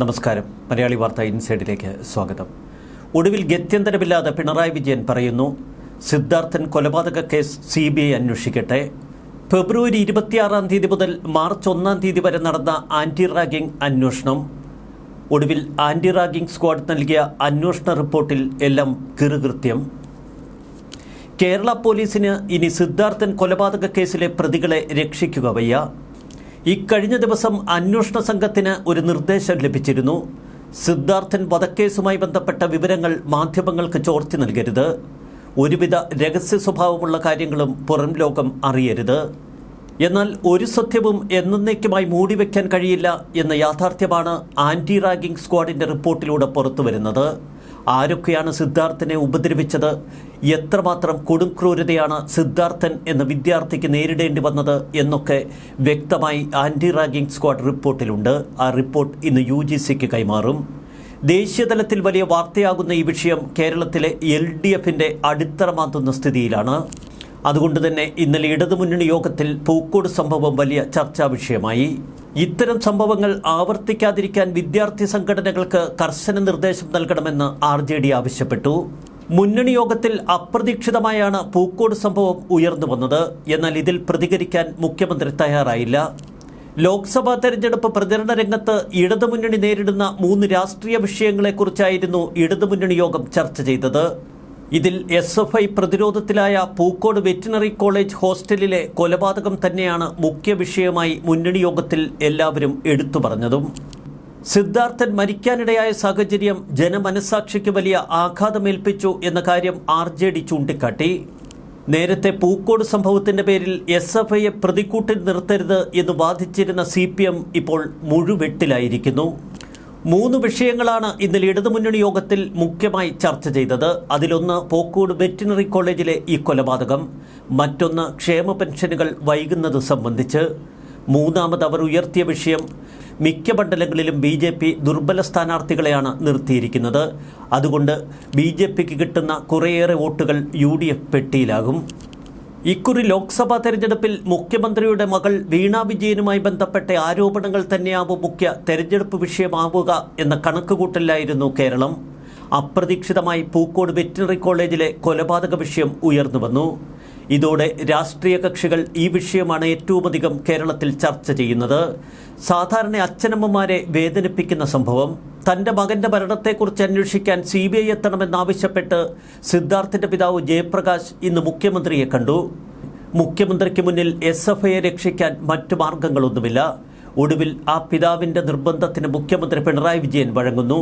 നമസ്കാരം. മലയാളി വാർത്ത ഇൻസൈഡിലേക്ക് സ്വാഗതം. ഒടുവിൽ ഗത്യന്തരമില്ലാതെ പിണറായി വിജയൻ പറയുന്നു സിദ്ധാർത്ഥൻ കൊലപാതക കേസ് സി ബി ഐ അന്വേഷിക്കട്ടെ. ഫെബ്രുവരി ഇരുപത്തിയാറാം തീയതി മുതൽ മാർച്ച് ഒന്നാം തീയതി വരെ നടന്ന ആന്റി റാഗിംഗ് അന്വേഷണം. ഒടുവിൽ ആന്റി റാഗിംഗ് സ്ക്വാഡ് നൽകിയ അന്വേഷണ റിപ്പോർട്ടിൽ എല്ലാം കിറുകൃത്യം. കേരള പോലീസിന് ഇനി സിദ്ധാർത്ഥൻ കൊലപാതക കേസിലെ പ്രതികളെ രക്ഷിക്കുക വയ്യ. ഇക്കഴിഞ്ഞ ദിവസം അന്വേഷണ സംഘത്തിന് ഒരു നിർദ്ദേശം ലഭിച്ചിരുന്നു. സിദ്ധാർത്ഥൻ വധക്കേസുമായി ബന്ധപ്പെട്ട വിവരങ്ങൾ മാധ്യമങ്ങൾക്ക് ചോർത്തി നൽകരുത്. ഒരുവിധ രഹസ്യ സ്വഭാവമുള്ള കാര്യങ്ങളും പുറം ലോകം അറിയരുത്. എന്നാൽ ഒരു സത്യവും എന്നേക്കുമായി മൂടിവെക്കാൻ കഴിയില്ല എന്ന യാഥാർത്ഥ്യമാണ് ആന്റി റാഗിംഗ് സ്ക്വാഡിന്റെ റിപ്പോർട്ടിലൂടെ പുറത്തുവരുന്നത്. ആരൊക്കെയാണ് സിദ്ധാർത്ഥനെ ഉപദ്രവിച്ചത്? എത്രമാത്രം കൊടുംക്രൂരതയാണ് സിദ്ധാർത്ഥൻ എന്ന വിദ്യാർത്ഥിക്ക് നേരിടേണ്ടി വന്നത് എന്നൊക്കെ വ്യക്തമായി ആന്റി റാഗിംഗ് സ്ക്വാഡ് റിപ്പോർട്ടിലുണ്ട്. ആ റിപ്പോർട്ട് ഇന്ന് യു ജി സിക്ക് കൈമാറും. ദേശീയതലത്തിൽ വലിയ വാർത്തയാകുന്ന ഈ വിഷയം കേരളത്തിലെ എൽ ഡി എഫിന്റെ അടിത്തറ മാന്തുന്ന സ്ഥിതിയിലാണ്. അതുകൊണ്ട് തന്നെ ഇന്നലെ ഇടതുമുന്നണി യോഗത്തിൽ പൂക്കോട് സംഭവം വലിയ ചർച്ചാ വിഷയമായി. ഇത്തരം സംഭവങ്ങൾ ആവർത്തിക്കാതിരിക്കാൻ വിദ്യാർത്ഥി സംഘടനകൾക്ക് കർശന നിർദ്ദേശം നൽകണമെന്ന് ആർ ആവശ്യപ്പെട്ടു. മുന്നണി യോഗത്തിൽ അപ്രതീക്ഷിതമായാണ് പൂക്കോട് സംഭവം ഉയർന്നു വന്നത്. എന്നാൽ ഇതിൽ പ്രതികരിക്കാൻ മുഖ്യമന്ത്രി തയ്യാറായില്ല. ലോക്സഭാ തെരഞ്ഞെടുപ്പ് പ്രചരണ രംഗത്ത് ഇടതുമുന്നണി നേരിടുന്ന മൂന്ന് രാഷ്ട്രീയ വിഷയങ്ങളെക്കുറിച്ചായിരുന്നു ഇടതുമുന്നണി യോഗം ചർച്ച ചെയ്തത്. ഇതിൽ എസ് എഫ് ഐ പ്രതിരോധത്തിലായ പൂക്കോട് വെറ്റിനറി കോളേജ് ഹോസ്റ്റലിലെ കൊലപാതകം തന്നെയാണ് മുഖ്യ വിഷയമായി മുന്നണി യോഗത്തിൽ എല്ലാവരും എടുത്തു പറഞ്ഞതും. സിദ്ധാർത്ഥൻ മരിക്കാനിടയായ സാഹചര്യം ജനമനസാക്ഷിക്ക് വലിയ ആഘാതമേൽപ്പിച്ചു എന്ന കാര്യം ആർ ജെ ഡി ചൂണ്ടിക്കാട്ടി. നേരത്തെ പൂക്കോട് സംഭവത്തിന്റെ പേരിൽ എസ് എഫ് ഐയെ പ്രതിക്കൂട്ടിൽ നിർത്തരുത് എന്ന് വാദിച്ചിരുന്ന സി ഇപ്പോൾ മുഴുവെട്ടിലായിരിക്കുന്നു. മൂന്ന് വിഷയങ്ങളാണ് ഇന്നലെ ഇടതുമുന്നണി യോഗത്തിൽ മുഖ്യമായി ചർച്ച ചെയ്തത്. അതിലൊന്ന് പോക്കൂട് വെറ്റിനറി കോളേജിലെ ഈ കൊലപാതകം മറ്റൊന്ന് ക്ഷേമ പെൻഷനുകൾ വൈകുന്നത് സംബന്ധിച്ച്. മൂന്നാമത് അവർ ഉയർത്തിയ വിഷയം മിക്ക മണ്ഡലങ്ങളിലും ബി ജെ പി ദുർബല സ്ഥാനാർത്ഥികളെയാണ് നിർത്തിയിരിക്കുന്നത്. അതുകൊണ്ട് ബി ജെ പിക്ക് കിട്ടുന്ന കുറേയേറെ വോട്ടുകൾ യു ഡി എഫ് പെട്ടിയിലാകും. ഇക്കുറി ലോക്സഭാ തെരഞ്ഞെടുപ്പിൽ മുഖ്യമന്ത്രിയുടെ മകൾ വീണ വിജയനുമായി ബന്ധപ്പെട്ട ആരോപണങ്ങൾ തന്നെയാവും മുഖ്യ തെരഞ്ഞെടുപ്പ് വിഷയമാവുക എന്ന കണക്കുകൂട്ടലായിരുന്നു കേരളം. അപ്രതീക്ഷിതമായി പൂക്കോട് വെറ്റിനറി കോളേജിലെ കൊലപാതക വിഷയം ഉയർന്നു വന്നു. ഇതോടെ രാഷ്ട്രീയ കക്ഷികൾ ഈ വിഷയമാണ് ഏറ്റവുമധികം കേരളത്തിൽ ചർച്ച ചെയ്യുന്നത്. സാധാരണ അച്ഛനമ്മമാരെ വേദനിപ്പിക്കുന്ന സംഭവം. തന്റെ മകന്റെ മരണത്തെക്കുറിച്ച് അന്വേഷിക്കാൻ സി ബി ഐ എത്തണമെന്നാവശ്യപ്പെട്ട് സിദ്ധാർത്ഥിന്റെ പിതാവ് ജയപ്രകാശ് ഇന്ന് മുഖ്യമന്ത്രിയെ കണ്ടു. മുഖ്യമന്ത്രിക്ക് മുന്നിൽ എസ് എഫ് ഐയെ രക്ഷിക്കാൻ മറ്റു മാർഗങ്ങളൊന്നുമില്ല. ഒടുവിൽ ആ പിതാവിന്റെ നിർബന്ധത്തിന് മുഖ്യമന്ത്രി പിണറായി വിജയൻ വഴങ്ങുന്നു.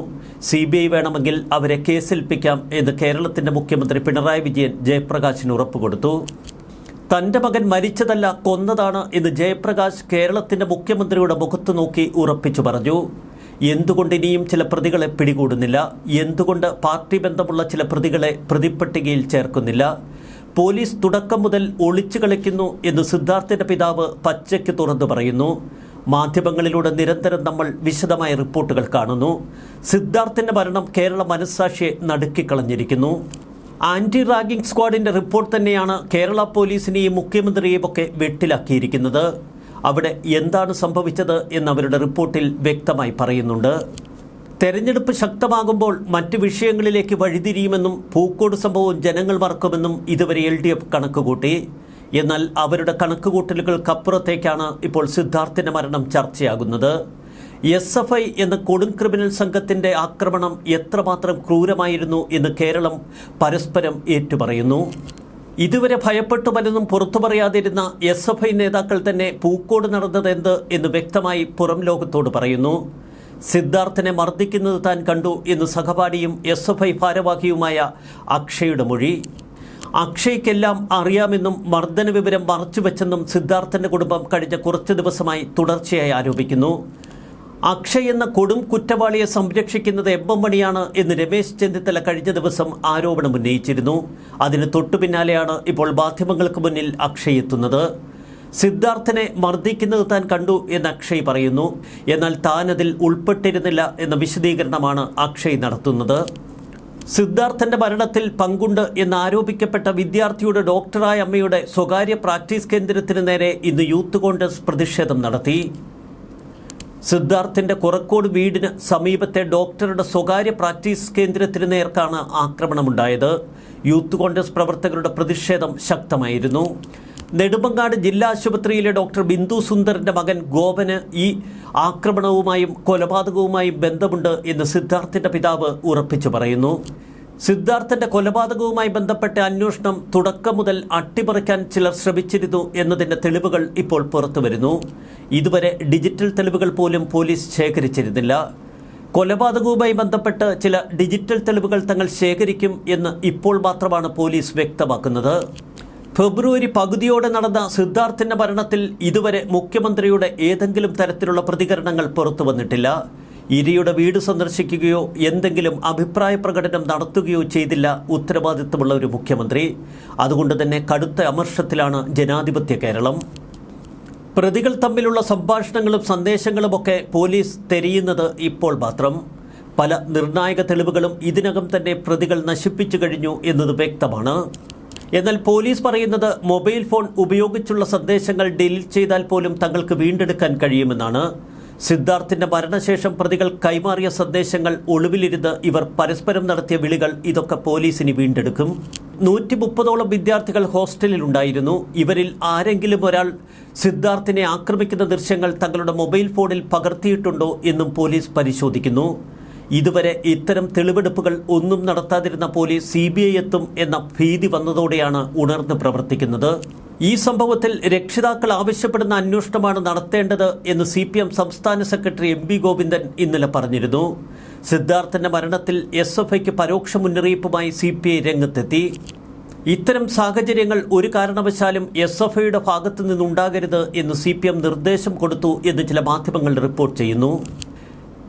സി ബി ഐ വേണമെങ്കിൽ അവരെ കേസേൽപ്പിക്കാം എന്ന് കേരളത്തിന്റെ മുഖ്യമന്ത്രി പിണറായി വിജയൻ ജയപ്രകാശിന് ഉറപ്പുകൊടുത്തു തന്റെ മകൻ മരിച്ചതല്ല കൊന്നതാണ് എന്ന് ജയപ്രകാശ് കേരളത്തിന്റെ മുഖ്യമന്ത്രിയുടെ മുഖത്തു നോക്കി ഉറപ്പിച്ചു പറഞ്ഞു. എന്തുകൊണ്ട് ഇനിയും ചില പ്രതികളെ പിടികൂടുന്നില്ല. എന്തുകൊണ്ട് പാർട്ടി ബന്ധമുള്ള ചില പ്രതികളെ പ്രതിപ്പട്ടികയിൽ ചേർക്കുന്നില്ല. പോലീസ് തുടക്കം മുതൽ ഒളിച്ചു കളിക്കുന്നു എന്ന് സിദ്ധാർത്ഥിന്റെ പിതാവ് പച്ചയ്ക്ക് തുറന്നു പറയുന്നു. മാധ്യമങ്ങളിലൂടെ നിരന്തരം നമ്മൾ വിശദമായ റിപ്പോർട്ടുകൾ കാണുന്നു. സിദ്ധാർത്ഥിന്റെ മരണം കേരള മനസ്സാക്ഷിയെ നടുക്കിക്കളഞ്ഞിരിക്കുന്നു ആന്റി റാഗിംഗ് സ്ക്വാഡിന്റെ റിപ്പോർട്ട് തന്നെയാണ് കേരള പോലീസിനെയും മുഖ്യമന്ത്രിയെയും ഒക്കെ വെട്ടിലാക്കിയിരിക്കുന്നത്. അവിടെ എന്താണ് സംഭവിച്ചത് എന്ന് അവരുടെ റിപ്പോർട്ടിൽ വ്യക്തമായി പറയുന്നുണ്ട്. തെരഞ്ഞെടുപ്പ് ശക്തമാകുമ്പോൾ മറ്റ് വിഷയങ്ങളിലേക്ക് വഴിതിരിയുമെന്നും പൂക്കോട് സംഭവം ജനങ്ങൾ മറക്കുമെന്നും ഇതുവരെ എൽ ഡി എഫ് കണക്കുകൂട്ടി. എന്നാൽ അവരുടെ കണക്കുകൂട്ടലുകൾക്കപ്പുറത്തേക്കാണ് ഇപ്പോൾ സിദ്ധാർത്ഥിന്റെ മരണം ചർച്ചയാകുന്നത്. എസ് എഫ് ഐ എന്ന കൊടും ക്രിമിനൽ സംഘത്തിന്റെ ആക്രമണം എത്രമാത്രം ക്രൂരമായിരുന്നു എന്ന് കേരളം പരസ്പരം ഏറ്റുപറയുന്നു. ഇതുവരെ ഭയപ്പെട്ടു പലതും പുറത്തു പറയാതിരുന്ന എസ് എഫ് ഐ നേതാക്കൾ തന്നെ പൂക്കോട് നടന്നത് എന്ത് എന്ന് വ്യക്തമായി പുറം ലോകത്തോട് പറയുന്നു. സിദ്ധാർത്ഥനെ മർദ്ദിക്കുന്നത് താൻ കണ്ടു എന്ന് സഹപാഠിയും എസ് എഫ് ഐ ഭാരവാഹിയുമായ അക്ഷയുടെ മൊഴി. അക്ഷയ്ക്കെല്ലാം അറിയാമെന്നും മർദ്ദന വിവരം മറച്ചുവെച്ചെന്നും സിദ്ധാർത്ഥന്റെ കുടുംബം കഴിഞ്ഞ കുറച്ച് ദിവസമായി തുടർച്ചയായി ആരോപിക്കുന്നു. അക്ഷയ് എന്ന കൊടും കുറ്റവാളിയെ സംരക്ഷിക്കുന്നത് എം മണിയാണ് എന്ന് രമേശ് ചെന്നിത്തല കഴിഞ്ഞ ദിവസം ആരോപണം ഉന്നയിച്ചിരുന്നു. അതിന് തൊട്ടു പിന്നാലെയാണ് ഇപ്പോൾ മാധ്യമങ്ങൾക്ക് മുന്നിൽ അക്ഷയ് എത്തുന്നത്. സിദ്ധാർത്ഥനെ മർദ്ദിക്കുന്നത് താൻ കണ്ടു എന്ന് അക്ഷയ് പറയുന്നു. എന്നാൽ താൻ അതിൽ ഉൾപ്പെട്ടിരുന്നില്ല എന്ന വിശദീകരണമാണ് അക്ഷയ് നടത്തുന്നത്. സിദ്ധാർത്ഥന്റെ മരണത്തിൽ പങ്കുണ്ട് എന്നാരോപിക്കപ്പെട്ട വിദ്യാർത്ഥിയുടെ ഡോക്ടറായ അമ്മയുടെ സ്വകാര്യ പ്രാക്ടീസ് കേന്ദ്രത്തിന് നേരെ ഇന്ന് യൂത്ത് കോൺഗ്രസ് പ്രതിഷേധം നടത്തി. സിദ്ധാർത്ഥിന്റെ കുറക്കോട് വീടിന് സമീപത്തെ ഡോക്ടറുടെ സ്വകാര്യ പ്രാക്ടീസ് കേന്ദ്രത്തിന് നേർക്കാണ് ആക്രമണമുണ്ടായത്. യൂത്ത് കോൺഗ്രസ് പ്രവർത്തകരുടെ പ്രതിഷേധം ശക്തമായിരുന്നു. നെടുമങ്ങാട് ജില്ലാ ആശുപത്രിയിലെ ഡോക്ടർ ബിന്ദു സുന്ദറിന്റെ മകൻ ഗോപന് ഈ ആക്രമണവുമായും കൊലപാതകവുമായും ബന്ധമുണ്ട് എന്ന് സിദ്ധാർത്ഥിന്റെ പിതാവ് ഉറപ്പിച്ചു പറയുന്നു. സിദ്ധാർത്ഥന്റെ കൊലപാതകവുമായി ബന്ധപ്പെട്ട അന്വേഷണം തുടക്കം മുതൽ അട്ടിമറിക്കാൻ ചിലർ ശ്രമിച്ചിരുന്നു എന്നതിന്റെ തെളിവുകൾ ഇപ്പോൾ പുറത്തുവരുന്നു ഇതുവരെ ഡിജിറ്റൽ തെളിവുകൾ പോലും പോലീസ് ശേഖരിച്ചിരുന്നില്ല. കൊലപാതകവുമായി ബന്ധപ്പെട്ട് ചില ഡിജിറ്റൽ തെളിവുകൾ തങ്ങൾ ശേഖരിക്കും എന്ന് ഇപ്പോൾ മാത്രമാണ് പോലീസ് വ്യക്തമാക്കുന്നത്. ഫെബ്രുവരി പകുതിയോടെ നടന്ന സിദ്ധാർത്ഥിന്റെ മരണത്തിൽ ഇതുവരെ മുഖ്യമന്ത്രിയുടെ ഏതെങ്കിലും തരത്തിലുള്ള പ്രതികരണങ്ങൾ പുറത്തു വന്നിട്ടില്ല. ഇരയുടെ വീട് സന്ദർശിക്കുകയോ എന്തെങ്കിലും അഭിപ്രായ പ്രകടനം നടത്തുകയോ ചെയ്തില്ല ഉത്തരവാദിത്തമുള്ള ഒരു മുഖ്യമന്ത്രി. അതുകൊണ്ട് തന്നെ കടുത്ത അമർഷത്തിലാണ് ജനാധിപത്യ കേരളം. പ്രതികൾ തമ്മിലുള്ള സംഭാഷണങ്ങളും സന്ദേശങ്ങളുമൊക്കെ പോലീസ് തെരയുന്നത് ഇപ്പോൾ മാത്രം. പല നിർണായക തെളിവുകളും ഇതിനകം തന്നെ പ്രതികൾ നശിപ്പിച്ചു കഴിഞ്ഞു എന്നത് വ്യക്തമാണ്. എന്നാൽ പോലീസ് പറയുന്നത് മൊബൈൽ ഫോൺ ഉപയോഗിച്ചുള്ള സന്ദേശങ്ങൾ ഡിലീറ്റ് ചെയ്താൽ പോലും തങ്ങൾക്ക് വീണ്ടെടുക്കാൻ കഴിയുമെന്നാണ്. സിദ്ധാർത്ഥിന്റെ മരണശേഷം പ്രതികൾ കൈമാറിയ സന്ദേശങ്ങൾ ഒളിവിലിരുന്ന് ഇവർ പരസ്പരം നടത്തിയ വിളികൾ ഇതൊക്കെ പോലീസിന് വീണ്ടെടുക്കും. നൂറ്റി മുപ്പതോളം വിദ്യാർത്ഥികൾ ഹോസ്റ്റലിലുണ്ടായിരുന്നു. ഇവരിൽ ആരെങ്കിലും ഒരാൾ സിദ്ധാർത്ഥിനെ ആക്രമിക്കുന്ന ദൃശ്യങ്ങൾ തങ്ങളുടെ മൊബൈൽ ഫോണിൽ പകർത്തിയിട്ടുണ്ടോ എന്നും പോലീസ് പരിശോധിക്കുന്നു. ഇതുവരെ ഇത്തരം തെളിവെടുപ്പുകൾ ഒന്നും നടത്താതിരുന്ന പോലീസ് സി എത്തും എന്ന ഭീതി വന്നതോടെയാണ് ഉണർന്ന് പ്രവർത്തിക്കുന്നത്. ഈ സംഭവത്തിൽ രക്ഷിതാക്കൾ ആവശ്യപ്പെടുന്ന അന്വേഷണമാണ് നടത്തേണ്ടത് എന്ന് സി പി എം സംസ്ഥാന സെക്രട്ടറി എം വി ഗോവിന്ദൻ ഇന്നലെ പറഞ്ഞിരുന്നു. സിദ്ധാർത്ഥന്റെ മരണത്തിൽ എസ് എഫ് ഐക്ക് പരോക്ഷ മുന്നറിയിപ്പുമായി സി പി ഐ രംഗത്തെത്തി. ഇത്തരം സാഹചര്യങ്ങൾ ഒരു കാരണവശാലും എസ് എഫ് ഐയുടെ ഭാഗത്തു നിന്നുണ്ടാകരുത് എന്ന് സി പി എം നിർദ്ദേശം കൊടുത്തു എന്ന് ചില മാധ്യമങ്ങൾ റിപ്പോർട്ട് ചെയ്യുന്നു.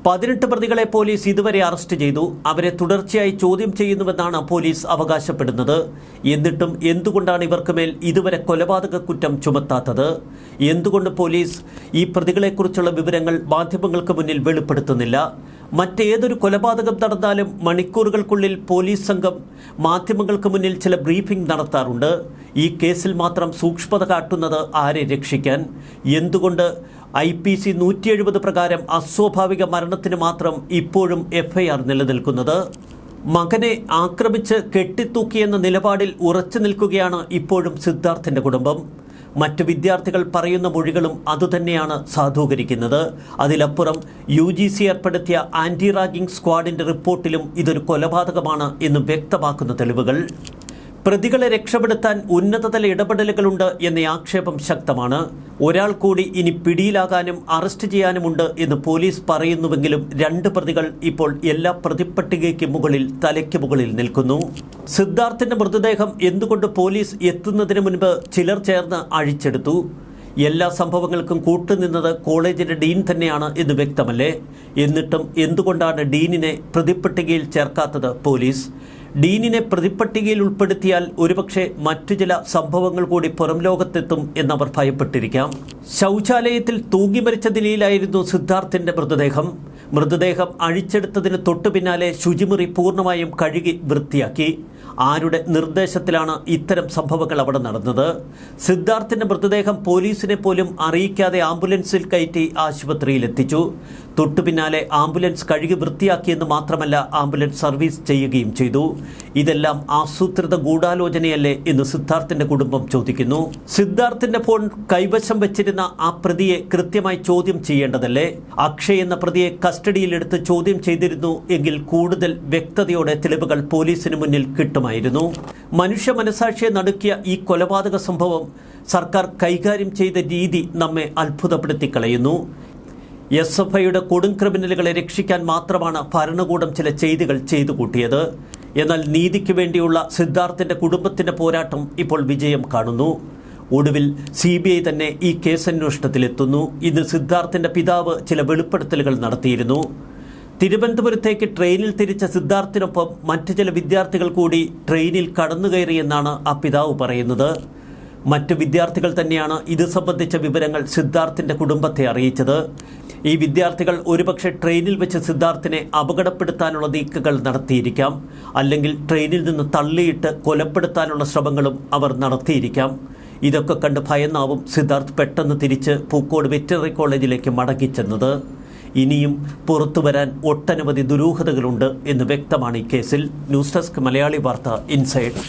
പതിനെട്ട് പ്രതികളെ പോലീസ് ഇതുവരെ അറസ്റ്റ് ചെയ്തു. അവരെ തുടർച്ചയായി ചോദ്യം ചെയ്യുന്നുവെന്നാണ് പോലീസ് അവകാശപ്പെടുന്നത്. എന്നിട്ടും എന്തുകൊണ്ടാണ് ഇവർക്ക് മേൽ ഇതുവരെ കൊലപാതക കുറ്റം ചുമത്താത്തത്? എന്തുകൊണ്ട് പോലീസ് ഈ പ്രതികളെക്കുറിച്ചുള്ള വിവരങ്ങൾ മാധ്യമങ്ങൾക്ക് മുന്നിൽ വെളിപ്പെടുത്തുന്നില്ല? മറ്റേതൊരു കൊലപാതകം നടന്നാലും മണിക്കൂറുകൾക്കുള്ളിൽ പോലീസ് സംഘം മാധ്യമങ്ങൾക്ക് മുന്നിൽ ചില ബ്രീഫിംഗ് നടത്താറുണ്ട്. ഈ കേസിൽ മാത്രം സൂക്ഷ്മത കാട്ടുന്നത് ആരെ രക്ഷിക്കാൻ? എന്തുകൊണ്ട് ഐ പി സി നൂറ്റി എഴുപത് പ്രകാരം അസ്വാഭാവിക മരണത്തിന് മാത്രം ഇപ്പോഴും എഫ്ഐആർ നിലനിൽക്കുന്നത്. മകനെ ആക്രമിച്ച് കെട്ടിത്തൂക്കിയെന്ന നിലപാടിൽ ഉറച്ചു നിൽക്കുകയാണ് ഇപ്പോഴും സിദ്ധാർത്ഥിന്റെ കുടുംബം. മറ്റ് വിദ്യാർത്ഥികൾ പറയുന്ന മൊഴികളും അതുതന്നെയാണ് സാധൂകരിക്കുന്നത്. അതിലപ്പുറം യു ജി സി ഏർപ്പെടുത്തിയ ആന്റി റാഗിംഗ് സ്ക്വാഡിന്റെ റിപ്പോർട്ടിലും ഇതൊരു കൊലപാതകമാണ് എന്ന് വ്യക്തമാക്കുന്ന തെളിവുകൾ. പ്രതികളെ രക്ഷപ്പെടുത്താൻ ഉന്നതതല ഇടപെടലുകളുണ്ട് എന്ന ആക്ഷേപം ശക്തമാണ്. ഒരാൾ കൂടി ഇനി പിടിയിലാകാനും അറസ്റ്റ് ചെയ്യാനുമുണ്ട് എന്ന് പോലീസ് പറയുന്നുവെങ്കിലും രണ്ട് പ്രതികൾ ഇപ്പോൾ എല്ലാ പ്രതിപ്പട്ടികയ്ക്ക് മുകളിൽ തലയ്ക്ക് മുകളിൽ നിൽക്കുന്നു. സിദ്ധാർത്ഥിന്റെ മൃതദേഹം എന്തുകൊണ്ട് പോലീസ് എത്തുന്നതിന് മുൻപ് ചിലർ ചേർന്ന് അഴിച്ചെടുത്തു? എല്ലാ സംഭവങ്ങൾക്കും കൂട്ടുനിന്നത് കോളേജിന്റെ ഡീൻ തന്നെയാണ് എന്ന് വ്യക്തമല്ലേ? എന്നിട്ടും എന്തുകൊണ്ടാണ് ഡീനിനെ പ്രതിപ്പട്ടികയിൽ ചേർക്കാത്തത് പോലീസ്? ഡീനിനെ പ്രതിപ്പട്ടികയിൽ ഉൾപ്പെടുത്തിയാൽ ഒരുപക്ഷെ മറ്റു ചില സംഭവങ്ങൾ കൂടി പുറം ലോകത്തെത്തും എന്നവർ ഭയപ്പെട്ടിരിക്കാം. ശൗചാലയത്തിൽ തൂങ്ങി മരിച്ച നിലയിലായിരുന്നു സിദ്ധാർത്ഥിന്റെ മൃതദേഹം. മൃതദേഹം അഴിച്ചെടുത്തതിന് തൊട്ടു പിന്നാലെ ശുചിമുറി പൂർണമായും കഴുകി വൃത്തിയാക്കി. ആരുടെ നിർദ്ദേശത്തിലാണ് ഇത്തരം സംഭവങ്ങൾ അവിടെ നടന്നത്? സിദ്ധാർത്ഥിന്റെ മൃതദേഹം പോലീസിനെ പോലും അറിയിക്കാതെ ആംബുലൻസിൽ കയറ്റി ആശുപത്രിയിൽ എത്തിച്ചു തൊട്ടു പിന്നാലെ ആംബുലൻസ് കഴുകി വൃത്തിയാക്കിയെന്ന് മാത്രമല്ല ആംബുലൻസ് സർവീസ് ചെയ്യുകയും ചെയ്തു. ഇതെല്ലാം ആസൂത്രിത ഗൂഢാലോചനയല്ലേ എന്ന് സിദ്ധാർത്ഥിന്റെ കുടുംബം ചോദിക്കുന്നു. സിദ്ധാർത്ഥിന്റെ ഫോൺ കൈവശം വെച്ചിരുന്ന ആ പ്രതിയെ കൃത്യമായി ചോദ്യം ചെയ്യേണ്ടതല്ലേ? അക്ഷയ് എന്ന പ്രതിയെ കസ്റ്റഡിയിലെടുത്ത് ചോദ്യം ചെയ്തിരുന്നു എങ്കിൽ കൂടുതൽ വ്യക്തതയോടെ തെളിവുകൾ പോലീസിന് മുന്നിൽ കിട്ടുമായിരുന്നു. മനുഷ്യ മനസാക്ഷിയെ നടുക്കിയ ഈ കൊലപാതക സംഭവം സർക്കാർ കൈകാര്യം ചെയ്ത രീതി നമ്മെ അത്ഭുതപ്പെടുത്തി കളയുന്നു എസ് എഫ് ഐയുടെ കൊടും ക്രിമിനലുകളെ രക്ഷിക്കാൻ മാത്രമാണ് ഭരണകൂടം ചില ചെയ്തികൾ ചെയ്തു കൂട്ടിയത്. എന്നാൽ നീതിക്ക് വേണ്ടിയുള്ള സിദ്ധാർത്ഥിന്റെ കുടുംബത്തിന്റെ പോരാട്ടം ഇപ്പോൾ വിജയം കാണുന്നു. ഒടുവിൽ സി ബി ഐ തന്നെ ഈ കേസന്വേഷണത്തിലെത്തുന്നു. ഇന്ന് സിദ്ധാർത്ഥിന്റെ പിതാവ് ചില വെളിപ്പെടുത്തലുകൾ നടത്തിയിരുന്നു. തിരുവനന്തപുരത്തേക്ക് ട്രെയിനിൽ തിരിച്ച സിദ്ധാർത്ഥിനൊപ്പം മറ്റു ചില വിദ്യാർത്ഥികൾ കൂടി ട്രെയിനിൽ കടന്നുകയറിയെന്നാണ് ആ പിതാവ് പറയുന്നത്. മറ്റു വിദ്യാർത്ഥികൾ തന്നെയാണ് ഇത് സംബന്ധിച്ച വിവരങ്ങൾ സിദ്ധാർത്ഥിന്റെ കുടുംബത്തെ അറിയിച്ചത്. ഈ വിദ്യാർത്ഥികൾ ഒരുപക്ഷെ ട്രെയിനിൽ വെച്ച് സിദ്ധാർത്ഥിനെ അപകടപ്പെടുത്താനുള്ള നീക്കങ്ങൾ നടത്തിയിരിക്കാം. അല്ലെങ്കിൽ ട്രെയിനിൽ നിന്ന് തള്ളിയിട്ട് കൊലപ്പെടുത്താനുള്ള ശ്രമങ്ങളും അവർ നടത്തിയിരിക്കാം. ഇതൊക്കെ കണ്ട് ഭയന്നാവും സിദ്ധാർത്ഥ് പെട്ടെന്ന് തിരിച്ച് പൂക്കോട് വെറ്ററിനറി കോളേജിലേക്ക് മടങ്ങിച്ചെന്നത് ഇനിയും പുറത്തു വരാൻ ഒട്ടനവധി ദുരൂഹതകളുണ്ട് എന്ന് വ്യക്തമാണ് ഈ കേസിൽ. ന്യൂസ് ഡെസ്ക് മലയാളി വാർത്ത ഇൻസൈഡ്.